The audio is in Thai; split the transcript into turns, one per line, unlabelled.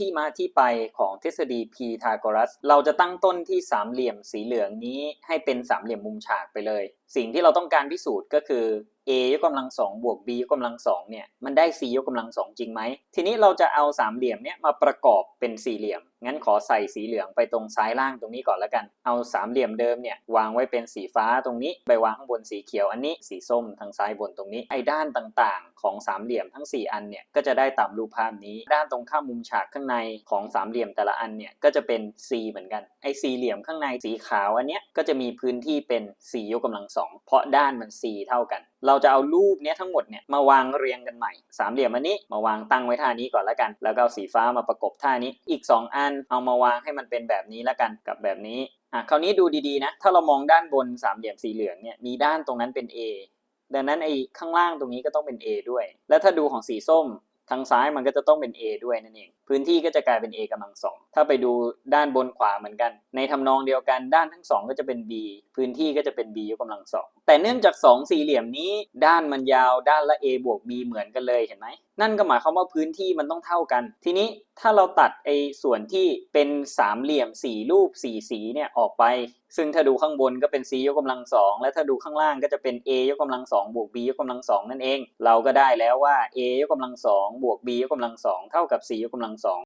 ที่มาที่ไปของทฤษฎีพีทาโกรัส เราจะตั้งต้นที่สามเหลี่ยมสีเหลืองนี้ให้เป็นสามเหลี่ยมมุมฉากไปเลย สิ่งที่เราต้องการพิสูจน์ก็คือ a ยกกำลังสองบวก b ยกกำลังสองเนี่ยมันได้ c ยกกำลังสองจริงไหม ทีนี้เราจะเอาสามเหลี่ยมเนี่ยมาประกอบเป็นสี่เหลี่ยม งั้นขอใส่สีเหลืองไปตรงซ้ายล่างตรงนี้ก่อนแล้วกัน เอาสามเหลี่ยมเดิมเนี่ยวางไว้เป็นสีฟ้าตรงนี้ ไปวางข้างบนสีเขียวอันนี้ สีส้มทางซ้ายบนตรงนี้ ไอ้ด้านต่างๆ ของสามเหลี่ยมทั้ง 4 อันเนี่ยก็จะได้ตามรูปภาพนี้ ด้านตรงข้ามมุมฉากข้างในของสามเหลี่ยมแต่ละอันเนี่ยก็จะเป็น c เหมือนกัน ไอ้สี่เหลี่ยมข้างในสีขาวอันเนี้ยก็จะมีพื้นที่เป็น c ยกกำลังสองเพราะด้านมัน c เท่ากัน เราจะเอารูปเนี้ยทั้งหมดเนี่ยมาวางเรียงกันใหม่ สามเหลี่ยมอันนี้มาวางตั้งไว้ท่านี้ก่อนแล้วกัน แล้วก็เอาสีฟ้ามาประกบท่านี้อีก 2 อันเอามาวางให้มันเป็นแบบนี้แล้วกันกับแบบนี้อะคราวนี้ดูดีๆนะ ถ้าเรามองด้านบนสามเหลี่ยมสีเหลืองเนี่ยมีด้านตรงนั้นเป็น A ดังนั้นไอ้ข้างล่างตรงนี้ก็ต้องเป็น A ด้วย แล้วถ้าดูของสีส้ม ทางซ้ายมันก็จะต้องเป็น A ด้วยนั่นเอง พื้นที่ก็จะกลายเป็น A กำลังสองถ้าไปดูด้านบนขวาเหมือนกัน ในทำนองเดียวกันด้านทั้งสองก็จะเป็น B พื้นที่ก็จะเป็น B ยกกำลังสองแต่เนื่องจากสองสี่เหลี่ยมนี้ ด้านมันยาวด้านละ A บวก B เหมือนกันเลยเห็นไหม นั่นก็หมายความว่าพื้นที่มันต้องเท่ากัน ทีนี้ถ้าเราตัดไอ้ส่วนที่เป็นสามเหลี่ยมสี่รูปสี่สีเนี่ยออกไป ซึ่งถ้าดูข้างบนก็เป็น c ยกกำลังสองและถ้าดูข้างล่างก็จะเป็น a ยกกำลังสองบวก b ยกกำลังสองนั่นเอง เราก็ได้แล้วว่า a ยกกำลังสองบวก b ยกกำลังสองเท่ากับ c ยกกำลังสอง